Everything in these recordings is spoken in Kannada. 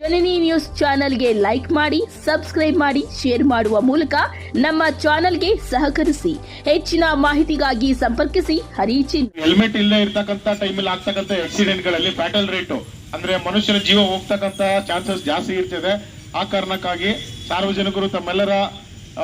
ಜನನಿ ನ್ಯೂಸ್ ಚಾನೆಲ್ಗೆ ಲೈಕ್ ಮಾಡಿ, ಸಬ್ಸ್ಕ್ರೈಬ್ ಮಾಡಿ, ಶೇರ್ ಮಾಡುವ ಮೂಲಕ ನಮ್ಮ ಚಾನೆಲ್ಗೆ ಸಹಕರಿಸಿ. ಹೆಚ್ಚಿನ ಮಾಹಿತಿಗಾಗಿ ಸಂಪರ್ಕಿಸಿ. ಹರಿಚಿನ್ ಹೆಲ್ಮೆಟ್ ಇಲ್ಲದೆ ಇರ್ತಕ್ಕಂತ ಟೈಮಲ್ಲಿ ಆಕ್ಸಿಡೆಂಟ್ಗಳಲ್ಲಿ ಫ್ಯಾಟಲ್ ರೇಟ್ ಅಂದ್ರೆ ಮನುಷ್ಯರ ಜೀವ ಹೋಗ್ತಕ್ಕಂತ ಚಾನ್ಸಸ್ ಜಾಸ್ತಿ ಇರ್ತದೆ. ಆ ಕಾರಣಕ್ಕಾಗಿ ಸಾರ್ವಜನಿಕರು ತಮ್ಮೆಲ್ಲರ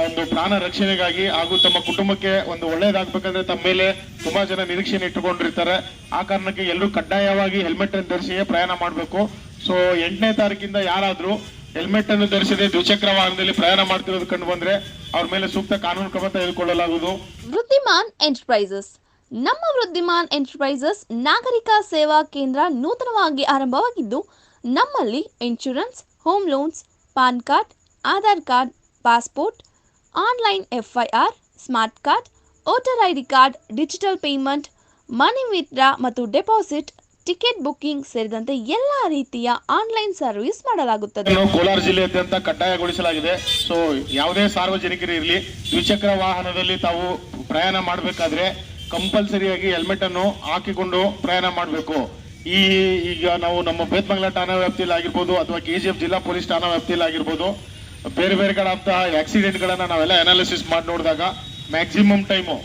ಒಂದು ಪ್ರಾಣ ರಕ್ಷಣೆಗಾಗಿ ಹಾಗೂ ತಮ್ಮ ಕುಟುಂಬಕ್ಕೆ ಒಂದು ಒಳ್ಳೇದಾಗ್ಬೇಕಂದ್ರೆ ತಮ್ಮ ಮೇಲೆ ತುಂಬಾ ಜನ ನಿರೀಕ್ಷೆಯನ್ನು ಇಟ್ಟುಕೊಂಡಿರ್ತಾರೆ. ಆ ಕಾರಣಕ್ಕೆ ಎಲ್ಲರೂ ಕಡ್ಡಾಯವಾಗಿ ಹೆಲ್ಮೆಟ್ ಧರಿಸಿಯೇ ಪ್ರಯಾಣ ಮಾಡಬೇಕು. ಸೊ ಎಂಟನೇ ತಾರೀಕಿಂದ ಯಾರಾದರೂ ಹೆಲ್ಮೆಟ್ ಅನ್ನು ಧರಿಸದೆ ದ್ವಿಚಕ್ರ ವಾಹನದಲ್ಲಿ ಪ್ರಯಾಣ ಮಾಡ್ತಿರೋದು ಕಂಡು ಬಂದ್ರೆ ಅವ್ರ ಮೇಲೆ ಸೂಕ್ತ ಕಾನೂನು ಕ್ರಮ ತೆಗೆದುಕೊಳ್ಳಲಾಗುವುದು. ವೃದ್ಧಿಮಾನ್ ಎಂಟರ್ಪ್ರೈಸಸ್. ನಮ್ಮ ವೃದ್ಧಿಮಾನ್ ಎಂಟರ್ಪ್ರೈಸಸ್ ನಾಗರಿಕ ಸೇವಾ ಕೇಂದ್ರ ನೂತನವಾಗಿ ಆರಂಭವಾಗಿದ್ದು, ನಮ್ಮಲ್ಲಿ insurance home loans PAN card, Aadhaar card, passport online FIR smart card voter ID card digital payment money withdraw ಮತ್ತು ಡೆಪಾಸಿಟ್ ಟಿಕೆಟ್ ಬುಕ್ಕಿಂಗ್ ಸೇರಿದಂತೆ ಎಲ್ಲ ರೀತಿಯ ಆನ್ಲೈನ್ ಸರ್ವಿಸ್ ಮಾಡಲಾಗುತ್ತದೆ. ಕೋಲಾರ ಜಿಲ್ಲೆಯಾದ್ಯಂತ ಕಡ್ಡಾಯಗೊಳಿಸಲಾಗಿದೆ. ಸೊ ಯಾವುದೇ ಸಾರ್ವಜನಿಕರು ಇರಲಿ, ದ್ವಿಚಕ್ರ ವಾಹನದಲ್ಲಿ ತಾವು ಪ್ರಯಾಣ ಮಾಡಬೇಕಾದ್ರೆ ಕಂಪಲ್ಸರಿಯಾಗಿ ಹೆಲ್ಮೆಟ್ ಅನ್ನು ಹಾಕಿಕೊಂಡು ಪ್ರಯಾಣ ಮಾಡಬೇಕು. ಈ ಈಗ ನಾವು ನಮ್ಮ ಬೇತ್ಮಂಗಲ ಠಾಣಾ ವ್ಯಾಪ್ತಿಯಲ್ಲಿ ಆಗಿರ್ಬೋದು ಅಥವಾ ಕೆ ಜಿ ಎಫ್ ಜಿಲ್ಲಾ ಪೊಲೀಸ್ ಠಾಣಾ ವ್ಯಾಪ್ತಿಯಲ್ಲಿ ಆಗಿರ್ಬೋದು, ಬೇರೆ ಬೇರೆ ಕಡೆ ಆಕ್ಸಿಡೆಂಟ್ ಗಳನ್ನ ನಾವೆಲ್ಲ ಅನಾಲಿಸಿಸ್ ಮಾಡಿ ನೋಡಿದಾಗ ಮ್ಯಾಕ್ಸಿಮಮ್ ಟೈಮು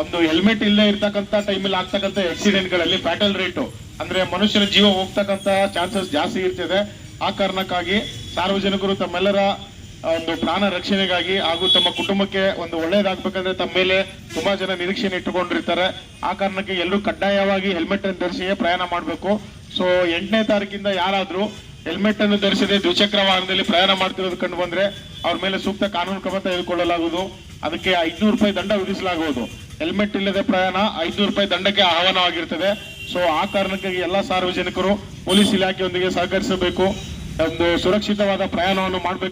ಒಂದು ಹೆಲ್ಮೆಟ್ ಇಲ್ಲದೆ ಇರ್ತಕ್ಕಂಥ ಟೈಮಲ್ಲಿ ಆಗ್ತಕ್ಕಂಥ ಆಕ್ಸಿಡೆಂಟ್ಗಳಲ್ಲಿ ಫ್ಯಾಟಲ್ ರೇಟು ಅಂದ್ರೆ ಮನುಷ್ಯನ ಜೀವ ಹೋಗ್ತಕ್ಕಂತ ಚಾನ್ಸಸ್ ಜಾಸ್ತಿ ಇರ್ತದೆ. ಆ ಕಾರಣಕ್ಕಾಗಿ ಸಾರ್ವಜನಿಕರು ತಮ್ಮೆಲ್ಲರ ಒಂದು ಪ್ರಾಣ ರಕ್ಷಣೆಗಾಗಿ ಹಾಗೂ ತಮ್ಮ ಕುಟುಂಬಕ್ಕೆ ಒಂದು ಒಳ್ಳೇದಾಗ್ಬೇಕಂದ್ರೆ ತಮ್ಮ ಮೇಲೆ ತುಂಬಾ ಜನ ನಿರೀಕ್ಷೆಯನ್ನು ಇಟ್ಟುಕೊಂಡಿರ್ತಾರೆ. ಆ ಕಾರಣಕ್ಕೆ ಎಲ್ಲರೂ ಕಡ್ಡಾಯವಾಗಿ ಹೆಲ್ಮೆಟ್ ಅನ್ನು ಧರಿಸಿಯೇ ಪ್ರಯಾಣ ಮಾಡಬೇಕು. ಸೊ ಎಂಟನೇ ತಾರೀಕಿಂದ ಯಾರಾದ್ರೂ ಹೆಲ್ಮೆಟ್ ಅನ್ನು ಧರಿಸದೆ ದ್ವಿಚಕ್ರ ವಾಹನದಲ್ಲಿ ಪ್ರಯಾಣ ಮಾಡ್ತಿರೋದು ಕಂಡು ಬಂದ್ರೆ ಅವ್ರ ಮೇಲೆ ಸೂಕ್ತ ಕಾನೂನು ಕ್ರಮ ತೆಗೆದುಕೊಳ್ಳಲಾಗುವುದು. ಅದಕ್ಕೆ ಐದ್ನೂರು ರೂಪಾಯಿ ದಂಡ ವಿಧಿಸಲಾಗುವುದು. ಹೆಲ್ಮೆಟ್ ಇಲ್ಲದೆ ಪ್ರಯಾಣ ಐದ್ನೂರು ರೂಪಾಯಿ ದಂಡಕ್ಕೆ ಆಹ್ವಾನವಾಗಿರ್ತದೆ. ಸೊ ಆ ಕಾರಣಕ್ಕಾಗಿ ಎಲ್ಲ ಸಾರ್ವಜನಿಕರು ಪೊಲೀಸ್ ಇಲಾಖೆಯೊಂದಿಗೆ ಸಹಕರಿಸಬೇಕು. ಒಂದು ಸುರಕ್ಷಿತವಾದ ಪ್ರಯಾಣವನ್ನು ಮಾಡಬೇಕು.